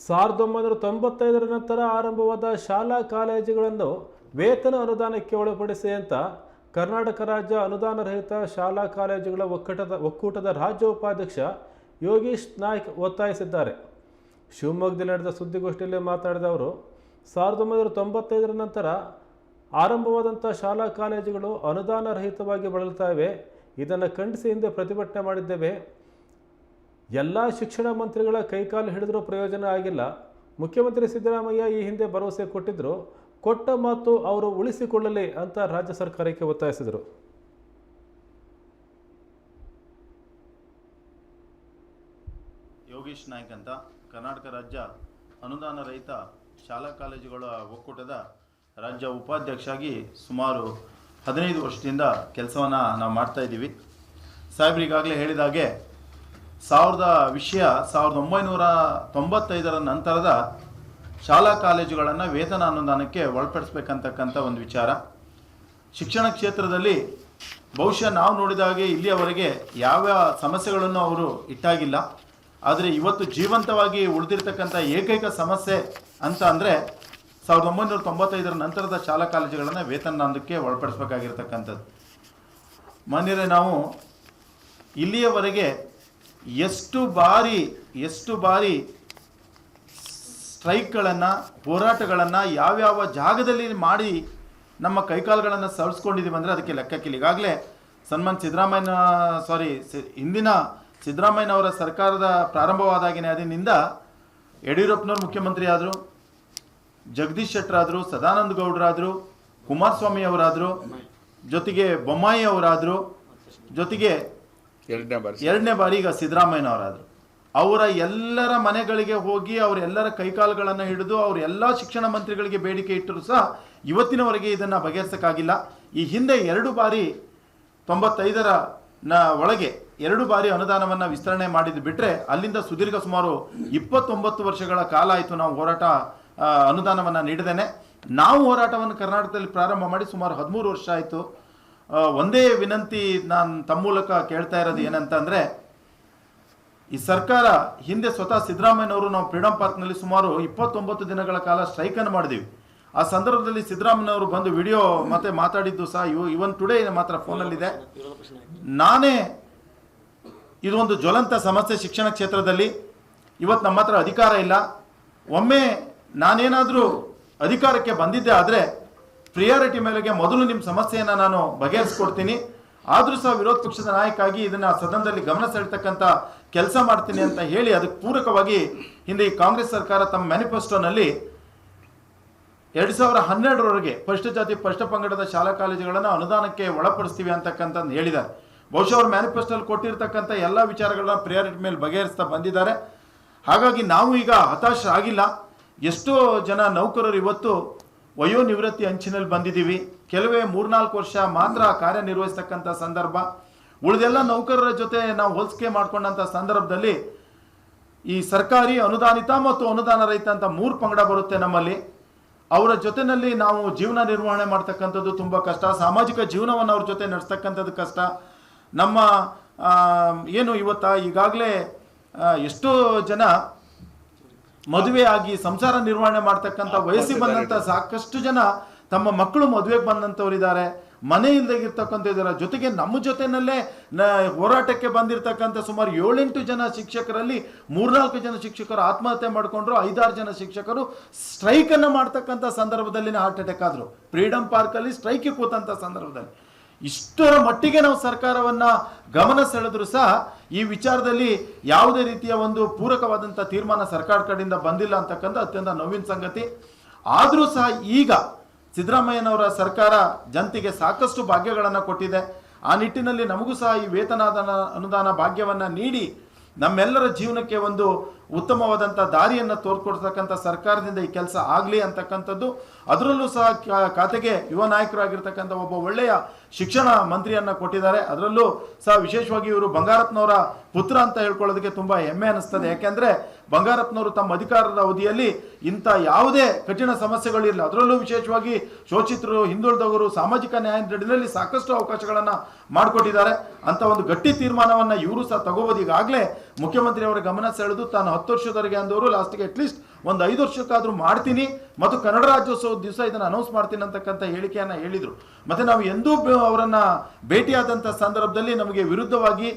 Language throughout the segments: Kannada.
ಸಾವಿರದ ಒಂಬೈನೂರ ತೊಂಬತ್ತೈದರ ನಂತರ ಆರಂಭವಾದ ಶಾಲಾ ಕಾಲೇಜುಗಳನ್ನು ವೇತನ ಅನುದಾನಕ್ಕೆ ಒಳಪಡಿಸಿ ಅಂತ ಕರ್ನಾಟಕ ರಾಜ್ಯ ಅನುದಾನ ರಹಿತ ಶಾಲಾ ಕಾಲೇಜುಗಳ ಒಕ್ಕೂಟದ ಒಕ್ಕೂಟದ ರಾಜ್ಯ ಉಪಾಧ್ಯಕ್ಷ ಯೋಗೀಶ್ ನಾಯ್ಕ್ ಒತ್ತಾಯಿಸಿದ್ದಾರೆ. ಶಿವಮೊಗ್ಗದಲ್ಲಿ ನಡೆದ ಸುದ್ದಿಗೋಷ್ಠಿಯಲ್ಲಿ ಮಾತನಾಡಿದ ಅವರು, ಸಾವಿರದ ಒಂಬೈನೂರ ತೊಂಬತ್ತೈದರ ನಂತರ ಆರಂಭವಾದಂಥ ಶಾಲಾ ಕಾಲೇಜುಗಳು ಅನುದಾನ ರಹಿತವಾಗಿ ಬಳಲ್ತಾ ಇವೆ ಇದನ್ನು ಖಂಡಿಸಿ ಹಿಂದೆ ಪ್ರತಿಭಟನೆ ಮಾಡಿದ್ದೇವೆ. ಎಲ್ಲ ಶಿಕ್ಷಣ ಮಂತ್ರಿಗಳ ಕೈಕಾಲು ಹಿಡಿದರೂ ಪ್ರಯೋಜನ ಆಗಿಲ್ಲ. ಮುಖ್ಯಮಂತ್ರಿ ಸಿದ್ದರಾಮಯ್ಯ ಈ ಹಿಂದೆ ಭರವಸೆ ಕೊಟ್ಟಿದ್ದರು ಕೊಟ್ಟ ಮಾತು ಅವರು ಉಳಿಸಿಕೊಳ್ಳಲಿ ಅಂತ ರಾಜ್ಯ ಸರ್ಕಾರಕ್ಕೆ ಒತ್ತಾಯಿಸಿದರು. ಯೋಗೀಶ್ ನಾಯ್ಕ್ ಅಂತ ಕರ್ನಾಟಕ ರಾಜ್ಯ ಅನುದಾನ ರಹಿತ ಶಾಲಾ ಕಾಲೇಜುಗಳ ಒಕ್ಕೂಟದ ರಾಜ್ಯ ಉಪಾಧ್ಯಕ್ಷಾಗಿ ಸುಮಾರು ಹದಿನೈದು ವರ್ಷದಿಂದ ಕೆಲಸವನ್ನು ನಾವು ಮಾಡ್ತಾ ಇದ್ದೀವಿ ಸಾಹೇಬ್ರಿಗಾಗಲೇ ಹೇಳಿದಾಗೆ ಸಾವಿರದ ವಿಷಯ ಸಾವಿರದ ಒಂಬೈನೂರ ತೊಂಬತ್ತೈದರ ನಂತರದ ಶಾಲಾ ಕಾಲೇಜುಗಳನ್ನು ವೇತನ ಅನುದಾನಕ್ಕೆ ಒಳಪಡಿಸ್ಬೇಕಂತಕ್ಕಂಥ ಒಂದು ವಿಚಾರ. ಶಿಕ್ಷಣ ಕ್ಷೇತ್ರದಲ್ಲಿ ಬಹುಶಃ ನಾವು ನೋಡಿದ ಹಾಗೆ ಇಲ್ಲಿಯವರೆಗೆ ಯಾವ ಸಮಸ್ಯೆಗಳನ್ನು ಅವರು ಇಟ್ಟಾಗಿಲ್ಲ. ಆದರೆ ಇವತ್ತು ಜೀವಂತವಾಗಿ ಉಳಿದಿರ್ತಕ್ಕಂಥ ಏಕೈಕ ಸಮಸ್ಯೆ ಅಂತ ಅಂದರೆ ಸಾವಿರದ ಒಂಬೈನೂರ ತೊಂಬತ್ತೈದರ ನಂತರದ ಶಾಲಾ ಕಾಲೇಜುಗಳನ್ನು ವೇತನಕ್ಕೆ ಒಳಪಡಿಸ್ಬೇಕಾಗಿರ್ತಕ್ಕಂಥದ್ದು. ಮಾನ್ಯರೇ, ನಾವು ಇಲ್ಲಿಯವರೆಗೆ ಎಷ್ಟು ಬಾರಿ ಎಷ್ಟು ಬಾರಿ ಸ್ಟ್ರೈಕ್ಗಳನ್ನು, ಹೋರಾಟಗಳನ್ನು ಯಾವ್ಯಾವ ಜಾಗದಲ್ಲಿ ಮಾಡಿ ನಮ್ಮ ಕೈಕಾಲುಗಳನ್ನು ಸವರಿಸ್ಕೊಂಡಿದ್ದೀವಿ ಅಂದರೆ ಅದಕ್ಕೆ ಲೆಕ್ಕಕ್ಕಿಲ್ಲ ಈಗಾಗಲೇ ಸನ್ಮಾನ್ ಸಿದ್ದರಾಮಯ್ಯ ಸಾರಿ ಹಿಂದಿನ ಸಿದ್ದರಾಮಯ್ಯನವರ ಸರ್ಕಾರದ ಪ್ರಾರಂಭವಾದಾಗಿನೇ ಅದಿನಿಂದ ಯಡಿಯೂರಪ್ಪನವ್ರು ಮುಖ್ಯಮಂತ್ರಿ ಆದರು, ಜಗದೀಶ್ ಶೆಟ್ಟರ್ ಆದರು, ಸದಾನಂದ ಗೌಡರಾದರು, ಕುಮಾರಸ್ವಾಮಿ ಅವರಾದರು, ಜೊತೆಗೆ ಬೊಮ್ಮಾಯಿ ಅವರಾದರು, ಜೊತೆಗೆ ಎರಡನೇ ಬಾರಿ ಎರಡನೇ ಬಾರಿ ಈಗ ಸಿದ್ದರಾಮಯ್ಯನವರಾದರು. ಅವರ ಎಲ್ಲರ ಮನೆಗಳಿಗೆ ಹೋಗಿ ಅವರೆಲ್ಲರ ಕೈಕಾಲುಗಳನ್ನು ಹಿಡಿದು ಅವ್ರ ಎಲ್ಲ ಶಿಕ್ಷಣ ಮಂತ್ರಿಗಳಿಗೆ ಬೇಡಿಕೆ ಇಟ್ಟರು ಸಹ ಇವತ್ತಿನವರೆಗೆ ಇದನ್ನು ಬಗೆಹರಿಸೋಕ್ಕಾಗಿಲ್ಲ. ಈ ಹಿಂದೆ ಎರಡು ಬಾರಿ ತೊಂಬತ್ತೈದರ ನ ಒಳಗೆ ಎರಡು ಬಾರಿ ಅನುದಾನವನ್ನು ವಿಸ್ತರಣೆ ಮಾಡಿದ್ದು ಬಿಟ್ಟರೆ ಅಲ್ಲಿಂದ ಸುದೀರ್ಘ ಸುಮಾರು ಇಪ್ಪತ್ತೊಂಬತ್ತು ವರ್ಷಗಳ ಕಾಲ ಆಯಿತು ನಾವು ಹೋರಾಟ ಅನುದಾನವನ್ನು ನೀಡಿದ್ದೇನೆ. ನಾವು ಹೋರಾಟವನ್ನು ಕರ್ನಾಟಕದಲ್ಲಿ ಪ್ರಾರಂಭ ಮಾಡಿ ಸುಮಾರು ಹದಿಮೂರು ವರ್ಷ ಆಯಿತು. ಒಂದೇ ವಿನಂತಿ ನಾನು ತಮ್ಮ ಮೂಲಕ ಕೇಳ್ತಾ ಇರೋದು ಏನಂತ ಅಂದರೆ ಈ ಸರ್ಕಾರ ಹಿಂದೆ ಸ್ವತಃ ಸಿದ್ದರಾಮಯ್ಯನವರು ನಾವು ಫ್ರೀಡಂ ಪಾರ್ಕ್ನಲ್ಲಿ ಸುಮಾರು ಇಪ್ಪತ್ತೊಂಬತ್ತು ದಿನಗಳ ಕಾಲ ಸ್ಟ್ರೈಕನ್ನು ಮಾಡಿದ್ದೀವಿ ಆ ಸಂದರ್ಭದಲ್ಲಿ ಸಿದ್ದರಾಮಯ್ಯನವರು ಬಂದು ವಿಡಿಯೋ ಮತ್ತೆ ಮಾತಾಡಿದ್ದು ಸಹ ಇವು ಇವನ್ ಟುಡೇ ಮಾತ್ರ ಫೋನಲ್ಲಿದೆ. ನಾನೇ ಇದೊಂದು ಜ್ವಲಂತ ಸಮಸ್ಯೆ ಶಿಕ್ಷಣ ಕ್ಷೇತ್ರದಲ್ಲಿ. ಇವತ್ತು ನಮ್ಮ ಹತ್ರ ಅಧಿಕಾರ ಇಲ್ಲ. ಒಮ್ಮೆ ನಾನೇನಾದರೂ ಅಧಿಕಾರಕ್ಕೆ ಬಂದಿದ್ದೆ ಆದರೆ ಪ್ರಿಯಾರಿಟಿ ಮೇಲೆಗೆ ಮೊದಲು ನಿಮ್ಮ ಸಮಸ್ಯೆಯನ್ನು ನಾನು ಬಗೆಹರಿಸ್ಕೊಡ್ತೀನಿ. ಆದರೂ ಸಹ ವಿರೋಧ ಪಕ್ಷದ ನಾಯಕಾಗಿ ಇದನ್ನು ಸದನದಲ್ಲಿ ಗಮನ ಸೆಳೆತಕ್ಕಂಥ ಕೆಲಸ ಮಾಡ್ತೀನಿ ಅಂತ ಹೇಳಿ ಅದಕ್ಕೆ ಪೂರಕವಾಗಿ ಹಿಂದೆ ಕಾಂಗ್ರೆಸ್ ಸರ್ಕಾರ ತಮ್ಮ ಮ್ಯಾನಿಫೆಸ್ಟೋನಲ್ಲಿ ಎರಡು ಸಾವಿರ ಹನ್ನೆರಡರವರೆಗೆ ಪರಿಷ್ಠ ಜಾತಿ ಪರಿಷ್ಠ ಪಂಗಡದ ಶಾಲಾ ಕಾಲೇಜುಗಳನ್ನು ಅನುದಾನಕ್ಕೆ ಒಳಪಡಿಸ್ತೀವಿ ಅಂತಕ್ಕಂಥದ್ದು ಹೇಳಿದ್ದಾರೆ. ಬಹುಶಃ ಅವ್ರ ಮ್ಯಾನಿಫೆಸ್ಟೋಲ್ಲಿ ಕೊಟ್ಟಿರ್ತಕ್ಕಂಥ ಎಲ್ಲ ವಿಚಾರಗಳನ್ನ ಪ್ರಿಯಾರಿಟಿ ಮೇಲೆ ಬಗೆಹರಿಸ್ತಾ ಬಂದಿದ್ದಾರೆ. ಹಾಗಾಗಿ ನಾವು ಈಗ ಹತಾಶ ಆಗಿಲ್ಲ. ಎಷ್ಟೋ ಜನ ನೌಕರರು ಇವತ್ತು ವಯೋನಿವೃತ್ತಿ ಅಂಚಿನಲ್ಲಿ ಬಂದಿದ್ದೀವಿ. ಕೆಲವೇ ಮೂರ್ನಾಲ್ಕು ವರ್ಷ ಮಾತ್ರ ಕಾರ್ಯನಿರ್ವಹಿಸ್ತಕ್ಕಂಥ ಸಂದರ್ಭ. ಉಳಿದೆಲ್ಲ ನೌಕರರ ಜೊತೆ ನಾವು ಹೋಲಿಕೆ ಮಾಡ್ಕೊಂಡಂಥ ಸಂದರ್ಭದಲ್ಲಿ ಈ ಸರ್ಕಾರಿ ಅನುದಾನಿತ ಮತ್ತು ಅನುದಾನ ರಹಿತ ಅಂತ ಮೂರು ಪಂಗಡ ಬರುತ್ತೆ ನಮ್ಮಲ್ಲಿ. ಅವರ ಜೊತೆಯಲ್ಲಿ ನಾವು ಜೀವನ ನಿರ್ವಹಣೆ ಮಾಡ್ತಕ್ಕಂಥದ್ದು ತುಂಬ ಕಷ್ಟ. ಸಾಮಾಜಿಕ ಜೀವನವನ್ನು ಅವ್ರ ಜೊತೆ ನಡೆಸ್ತಕ್ಕಂಥದ್ದು ಕಷ್ಟ. ನಮ್ಮ ಏನು ಇವತ್ತ ಈಗಾಗಲೇ ಎಷ್ಟೋ ಜನ ಮದುವೆ ಆಗಿ ಸಂಸಾರ ನಿರ್ವಹಣೆ ಮಾಡ್ತಕ್ಕಂಥ ವಯಸ್ಸಿಗೆ ಬಂದಂಥ ಸಾಕಷ್ಟು ಜನ ತಮ್ಮ ಮಕ್ಕಳು ಮದುವೆಗೆ ಬಂದಂಥವ್ರಿದ್ದಾರೆ ಮನೆ ಇಲ್ದಾಗಿರ್ತಕ್ಕಂಥ ಇದರ ಜೊತೆಗೆ ನಮ್ಮ ಜೊತೆನಲ್ಲೇ ನ ಹೋರಾಟಕ್ಕೆ ಬಂದಿರತಕ್ಕಂಥ ಸುಮಾರು ಏಳೆಂಟು ಜನ ಶಿಕ್ಷಕರಲ್ಲಿ ಮೂರ್ನಾಲ್ಕು ಜನ ಶಿಕ್ಷಕರು ಆತ್ಮಹತ್ಯೆ ಮಾಡಿಕೊಂಡ್ರು ಐದಾರು ಜನ ಶಿಕ್ಷಕರು ಸ್ಟ್ರೈಕನ್ನು ಮಾಡ್ತಕ್ಕಂಥ ಸಂದರ್ಭದಲ್ಲಿ ಹಾರ್ಟ್ ಅಟ್ಯಾಕ್ ಆದರು. ಫ್ರೀಡಮ್ ಪಾರ್ಕಲ್ಲಿ ಸ್ಟ್ರೈಕಿಗೆ ಕೂತಂಥ ಸಂದರ್ಭದಲ್ಲಿ. ಇಷ್ಟರ ಮಟ್ಟಿಗೆ ನಾವು ಸರ್ಕಾರವನ್ನ ಗಮನ ಸೆಳೆದ್ರು ಸಹ ಈ ವಿಚಾರದಲ್ಲಿ ಯಾವುದೇ ರೀತಿಯ ಒಂದು ಪೂರಕವಾದಂಥ ತೀರ್ಮಾನ ಸರ್ಕಾರ ಕಡೆಯಿಂದ ಬಂದಿಲ್ಲ ಅಂತಕ್ಕಂಥ ಅತ್ಯಂತ ನೋವಿನ ಸಂಗತಿ. ಆದರೂ ಸಹ ಈಗ ಸಿದ್ದರಾಮಯ್ಯನವರ ಸರ್ಕಾರ ಜನತೆಗೆ ಸಾಕಷ್ಟು ಭಾಗ್ಯಗಳನ್ನು ಕೊಟ್ಟಿದೆ. ಆ ನಿಟ್ಟಿನಲ್ಲಿ ನಮಗೂ ಸಹ ಈ ವೇತನಾದಾನ ಅನುದಾನ ಭಾಗ್ಯವನ್ನು ನೀಡಿ ನಮ್ಮೆಲ್ಲರ ಜೀವನಕ್ಕೆ ಒಂದು ಉತ್ತಮವಾದಂಥ ದಾರಿಯನ್ನು ತೋರ್ಕೊಡ್ತಕ್ಕಂಥ ಸರ್ಕಾರದಿಂದ ಈ ಕೆಲಸ ಆಗಲಿ ಅಂತಕ್ಕಂಥದ್ದು. ಅದರಲ್ಲೂ ಸಹ ಖಾತೆಗೆ ಯುವ ನಾಯಕರಾಗಿರ್ತಕ್ಕಂಥ ಒಬ್ಬ ಒಳ್ಳೆಯ ಶಿಕ್ಷಣ ಮಂತ್ರಿಯನ್ನು ಕೊಟ್ಟಿದ್ದಾರೆ. ಅದರಲ್ಲೂ ಸಹ ವಿಶೇಷವಾಗಿ ಇವರು ಬಂಗಾರಪ್ಪನವರ ಪುತ್ರ ಅಂತ ಹೇಳ್ಕೊಳ್ಳೋದಕ್ಕೆ ತುಂಬ ಹೆಮ್ಮೆ ಅನ್ನಿಸ್ತದೆ ಯಾಕೆಂದರೆ ಬಂಗಾರಪ್ಪನವರು ತಮ್ಮ ಅಧಿಕಾರದ ಅವಧಿಯಲ್ಲಿ ಇಂಥ ಯಾವುದೇ ಕಠಿಣ ಸಮಸ್ಯೆಗಳಿರಲಿಲ್ಲ ಅದರಲ್ಲೂ ವಿಶೇಷವಾಗಿ ಶೋಷಿತರು ಹಿಂದುಳಿದವರು ಸಾಮಾಜಿಕ ನ್ಯಾಯ ಸಾಕಷ್ಟು ಅವಕಾಶಗಳನ್ನು ಮಾಡಿಕೊಟ್ಟಿದ್ದಾರೆ. ಅಂತ ಒಂದು ಗಟ್ಟಿ ತೀರ್ಮಾನವನ್ನು ಇವರು ಸಹ ತಗೋಬೋದು. ಈಗಾಗಲೇ ಮುಖ್ಯಮಂತ್ರಿಯವರ ಗಮನ ಸೆಳೆದು ತಾನು ಹತ್ತು ವರ್ಷದವರೆಗೆ ಅಂದವರು, ಲಾಸ್ಟಿಗೆ ಅಟ್ಲೀಸ್ಟ್ ಒಂದು ಐದು ವರ್ಷಕ್ಕಾದರೂ ಮಾಡ್ತೀನಿ ಮತ್ತು ಕನ್ನಡ ರಾಜ್ಯೋತ್ಸವದ ದಿವಸ ಇದನ್ನು ಅನೌನ್ಸ್ ಮಾಡ್ತೀನಿ ಅಂತಕ್ಕಂಥ ಹೇಳಿಕೆಯನ್ನು ಹೇಳಿದರು. ಮತ್ತು ನಾವು ಎಂದೂ ಅವರನ್ನು ಭೇಟಿಯಾದಂಥ ಸಂದರ್ಭದಲ್ಲಿ ನಮಗೆ ವಿರುದ್ಧವಾಗಿ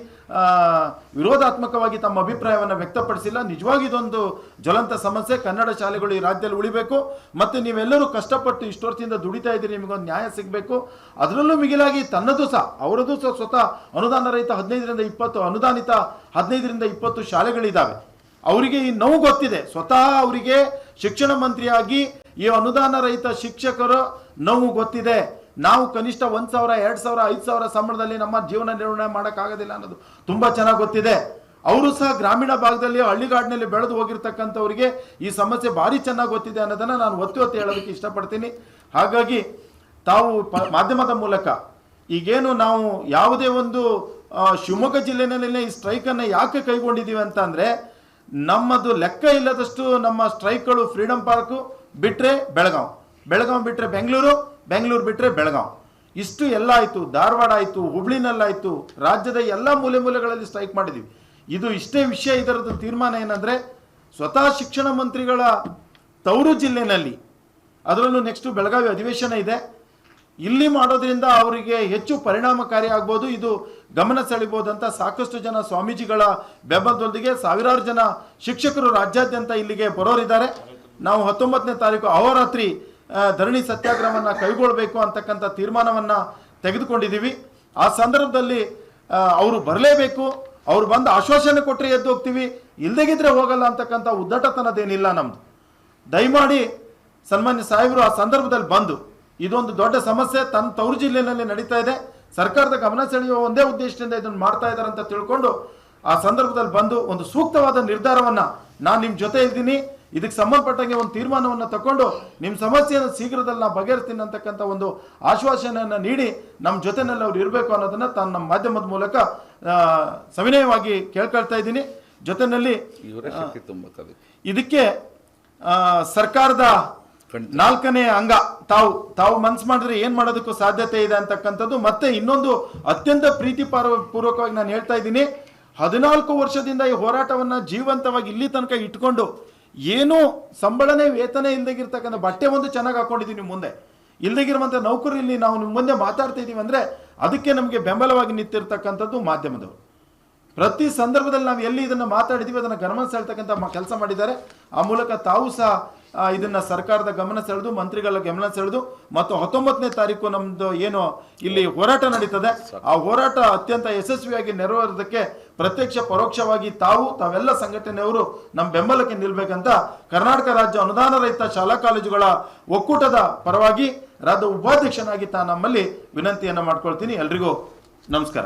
ವಿರೋಧಾತ್ಮಕವಾಗಿ ತಮ್ಮ ಅಭಿಪ್ರಾಯವನ್ನು ವ್ಯಕ್ತಪಡಿಸಿಲ್ಲ. ನಿಜವಾಗಿ ಇದೊಂದು ಜ್ವಲಂತ ಸಮಸ್ಯೆ. ಕನ್ನಡ ಶಾಲೆಗಳು ಈ ರಾಜ್ಯದಲ್ಲಿ ಉಳಿಬೇಕು. ಮತ್ತು ನೀವೆಲ್ಲರೂ ಕಷ್ಟಪಟ್ಟು ಇಷ್ಟು ವರ್ಷದಿಂದ ದುಡಿತಾ ಇದ್ದೀರಿ, ನಿಮಗೊಂದು ನ್ಯಾಯ ಸಿಗಬೇಕು. ಅದರಲ್ಲೂ ಮಿಗಿಲಾಗಿ ತನ್ನದು ಸಹ, ಅವರದು ಸಹ ಸ್ವತಃ ಅನುದಾನ ರಹಿತ ಹದಿನೈದರಿಂದ ಇಪ್ಪತ್ತು, ಅನುದಾನಿತ ಹದಿನೈದರಿಂದ ಇಪ್ಪತ್ತು ಶಾಲೆಗಳಿದ್ದಾವೆ ಅವರಿಗೆ ಈ ನೋವು ಗೊತ್ತಿದೆ. ಸ್ವತಃ ಅವರಿಗೆ ಶಿಕ್ಷಣ ಮಂತ್ರಿಯಾಗಿ ಈ ಅನುದಾನ ರಹಿತ ಶಿಕ್ಷಕರ ನೋವು ಗೊತ್ತಿದೆ. ನಾವು ಕನಿಷ್ಠ ಒಂದು ಸಾವಿರ, ಎರಡು ಸಾವಿರ, ಐದು ಸಾವಿರ ಸಂಬಳದಲ್ಲಿ ನಮ್ಮ ಜೀವನ ನಿರ್ವಹಣೆ ಮಾಡೋಕ್ಕಾಗೋದಿಲ್ಲ ಅನ್ನೋದು ತುಂಬಾ ಚೆನ್ನಾಗಿ ಗೊತ್ತಿದೆ. ಅವರು ಸಹ ಗ್ರಾಮೀಣ ಭಾಗದಲ್ಲಿ ಹಳ್ಳಿಗಾಡಿನಲ್ಲಿ ಬೆಳೆದು ಹೋಗಿರ್ತಕ್ಕಂಥವ್ರಿಗೆ ಈ ಸಮಸ್ಯೆ ಭಾರಿ ಚೆನ್ನಾಗಿ ಗೊತ್ತಿದೆ ಅನ್ನೋದನ್ನ ನಾನು ಒತ್ತಿ ಒತ್ತಿ ಹೇಳೋದಕ್ಕೆ ಇಷ್ಟಪಡ್ತೀನಿ. ಹಾಗಾಗಿ ತಾವು ಪ- ಮಾಧ್ಯಮದ ಮೂಲಕ ಈಗೇನು ನಾವು ಯಾವುದೇ ಒಂದು ಶಿವಮೊಗ್ಗ ಜಿಲ್ಲೆನಲ್ಲೇ ಈ ಸ್ಟ್ರೈಕನ್ನು ಯಾಕೆ ಕೈಗೊಂಡಿದ್ದೀವಿ ಅಂತ ಅಂದರೆ ನಮ್ಮದು ಲೆಕ್ಕ ಇಲ್ಲದಷ್ಟು ನಮ್ಮ ಸ್ಟ್ರೈಕ್ಗಳು ಫ್ರೀಡಂ ಪಾರ್ಕು ಬಿಟ್ಟರೆ ಬೆಳಗಾವ್ ಬೆಳಗಾವ್ ಬಿಟ್ಟರೆ ಬೆಂಗಳೂರು ಬೆಂಗಳೂರು ಬಿಟ್ಟರೆ ಬೆಳಗಾವ್ ಇಷ್ಟು ಎಲ್ಲ ಆಯಿತು, ಧಾರವಾಡ ಆಯಿತು, ಹುಬ್ಳಿನಲ್ಲಾಯಿತು, ರಾಜ್ಯದ ಎಲ್ಲ ಮೂಲೆ ಮೂಲೆಗಳಲ್ಲಿ ಸ್ಟ್ರೈಕ್ ಮಾಡಿದ್ದೀವಿ ಇದು ಇಷ್ಟೇ ವಿಷಯ, ಇದರದ್ದು ತೀರ್ಮಾನ ಏನಂದರೆ ಸ್ವತಃ ಶಿಕ್ಷಣ ಮಂತ್ರಿಗಳ ತವರು ಜಿಲ್ಲೆನಲ್ಲಿ, ಅದರಲ್ಲೂ ನೆಕ್ಸ್ಟು ಬೆಳಗಾವಿ ಅಧಿವೇಶನ ಇದೆ. ಇಲ್ಲಿ ಮಾಡೋದ್ರಿಂದ ಅವರಿಗೆ ಹೆಚ್ಚು ಪರಿಣಾಮಕಾರಿ ಆಗ್ಬೋದು. ಇದು ಗಮನ ಸೆಳಿಬೋದು ಸಾಕಷ್ಟು ಜನ ಸ್ವಾಮೀಜಿಗಳ ಬೆಂಬಲದೊಂದಿಗೆ ಸಾವಿರಾರು ಜನ ಶಿಕ್ಷಕರು ರಾಜ್ಯಾದ್ಯಂತ ಇಲ್ಲಿಗೆ ಬರೋರಿದ್ದಾರೆ. ನಾವು ಹತ್ತೊಂಬತ್ತನೇ ತಾರೀಕು ಅಹೋರಾತ್ರಿ ಧರಣಿ ಸತ್ಯಾಗ್ರಹವನ್ನು ಕೈಗೊಳ್ಳಬೇಕು ಅಂತಕ್ಕಂಥ ತೀರ್ಮಾನವನ್ನು ತೆಗೆದುಕೊಂಡಿದ್ದೀವಿ. ಆ ಸಂದರ್ಭದಲ್ಲಿ ಅವರು ಬರಲೇಬೇಕು. ಅವ್ರು ಬಂದು ಆಶ್ವಾಸನೆ ಕೊಟ್ಟರೆ ಎದ್ದು ಹೋಗ್ತೀವಿ. ಇಲ್ದೇಗಿದ್ರೆ ಹೋಗಲ್ಲ ಅಂತಕ್ಕಂಥ ಉದ್ದಟತನದೇನಿಲ್ಲ ನಮ್ಮದು ದಯಮಾಡಿ ಸನ್ಮಾನ್ಯ ಸಾಹೇಬರು ಆ ಸಂದರ್ಭದಲ್ಲಿ ಬಂದು ಇದೊಂದು ದೊಡ್ಡ ಸಮಸ್ಯೆ. ತನ್ನ ತವರು ಜಿಲ್ಲೆಯಲ್ಲಿ ನಡೀತಾ ಇದೆ. ಸರ್ಕಾರದ ಗಮನ ಸೆಳೆಯುವ ಒಂದೇ ಉದ್ದೇಶದಿಂದ ಇದನ್ನು ಮಾಡ್ತಾ ಇದ್ದಾರೆ ಅಂತ ತಿಳ್ಕೊಂಡು ಆ ಸಂದರ್ಭದಲ್ಲಿ ಬಂದು ಒಂದು ಸೂಕ್ತವಾದ ನಿರ್ಧಾರವನ್ನ ನಾನು ನಿಮ್ಮ ಜೊತೆ ಇದ್ದೀನಿ. ಇದಕ್ಕೆ ಸಂಬಂಧಪಟ್ಟಂಗೆ ಒಂದು ತೀರ್ಮಾನವನ್ನು ತಗೊಂಡು ನಿಮ್ಮ ಸಮಸ್ಯೆಯನ್ನು ಶೀಘ್ರದಲ್ಲಿ ನಾವು ಬಗೆಹರಿಸ್ತೀನಿ ಅಂತಕ್ಕಂಥ ಒಂದು ಆಶ್ವಾಸನೆಯನ್ನು ನೀಡಿ ನಮ್ಮ ಜೊತೆನಲ್ಲಿ ಅವ್ರು ಇರಬೇಕು ಅನ್ನೋದನ್ನ ತಾನು ನಮ್ಮ ಮಾಧ್ಯಮದ ಮೂಲಕ ಸವಿನಯವಾಗಿ ಕೇಳ್ಕೊಳ್ತಾ ಇದ್ದೀನಿ. ಶಕ್ತಿ ಇದಕ್ಕೆ ಸರ್ಕಾರದ ನಾಲ್ಕನೇ ಅಂಗ, ತಾವು ತಾವು ಮನ್ಸು ಮಾಡಿದ್ರೆ ಏನ್ ಮಾಡೋದಕ್ಕೂ ಸಾಧ್ಯತೆ ಇದೆ ಅಂತಕ್ಕಂಥದ್ದು, ಮತ್ತೆ ಇನ್ನೊಂದು ಅತ್ಯಂತ ಪ್ರೀತಿ ಪಾರ್ವ- ಪೂರ್ವಕವಾಗಿ ನಾನು ಹೇಳ್ತಾ ಇದ್ದೀನಿ, ಹದಿನಾಲ್ಕು ವರ್ಷದಿಂದ ಈ ಹೋರಾಟವನ್ನ ಜೀವಂತವಾಗಿ ಇಲ್ಲಿ ತನಕ ಇಟ್ಕೊಂಡು, ಏನೂ ಸಂಬಳನೇ, ವೇತನ ಇಲ್ದಾಗಿರ್ತಕ್ಕಂಥ ಬಟ್ಟೆ ಒಂದು ಚೆನ್ನಾಗಿ ಹಾಕೊಂಡಿದ್ದೀನಿ ಮುಂದೆ. ಇಲ್ದಾಗಿರುವಂಥ ನೌಕರಿಲಿ ನಾವು ನಿಮ್ಮ ಮುಂದೆ ಮಾತಾಡ್ತಾ ಇದೀವಿ ಅಂದ್ರೆ ಅದಕ್ಕೆ ನಮಗೆ ಬೆಂಬಲವಾಗಿ ನಿಂತಿರ್ತಕ್ಕಂಥದ್ದು ಮಾಧ್ಯಮದವರು. ಪ್ರತಿ ಸಂದರ್ಭದಲ್ಲಿ ನಾವು ಎಲ್ಲಿ ಇದನ್ನು ಮಾತಾಡಿದ್ದೀವಿ ಅದನ್ನು ಗಮನ ಸೆಳ್ತಕ್ಕಂಥ ಕೆಲಸ ಮಾಡಿದ್ದಾರೆ. ಆ ಮೂಲಕ ತಾವು ಸಹ ಇದನ್ನ ಸರ್ಕಾರದ ಗಮನ ಸೆಳೆದು, ಮಂತ್ರಿಗಳ ಗಮನ ಸೆಳೆದು, ಮತ್ತು ಹತ್ತೊಂಬತ್ತನೇ ತಾರೀಕು ನಮ್ದು ಏನು ಇಲ್ಲಿ ಹೋರಾಟ ನಡೀತದೆ. ಆ ಹೋರಾಟ ಅತ್ಯಂತ ಯಶಸ್ವಿಯಾಗಿ ನೆರವೇರೋದಕ್ಕೆ ಪ್ರತ್ಯಕ್ಷ, ಪರೋಕ್ಷವಾಗಿ ತಾವು, ತಾವೆಲ್ಲ ಸಂಘಟನೆಯವರು ನಮ್ಮ ಬೆಂಬಲಕ್ಕೆ ನಿಲ್ಬೇಕಂತ ಕರ್ನಾಟಕ ರಾಜ್ಯ ಅನುದಾನ ರಹಿತ ಶಾಲಾ ಕಾಲೇಜುಗಳ ಒಕ್ಕೂಟದ ಪರವಾಗಿ ರಾಜ್ಯ ಉಪಾಧ್ಯಕ್ಷನಾಗಿ ತಾ ನಮ್ಮಲ್ಲಿ ವಿನಂತಿಯನ್ನು ಮಾಡ್ಕೊಳ್ತೀನಿ. ಎಲ್ರಿಗೂ ನಮಸ್ಕಾರ.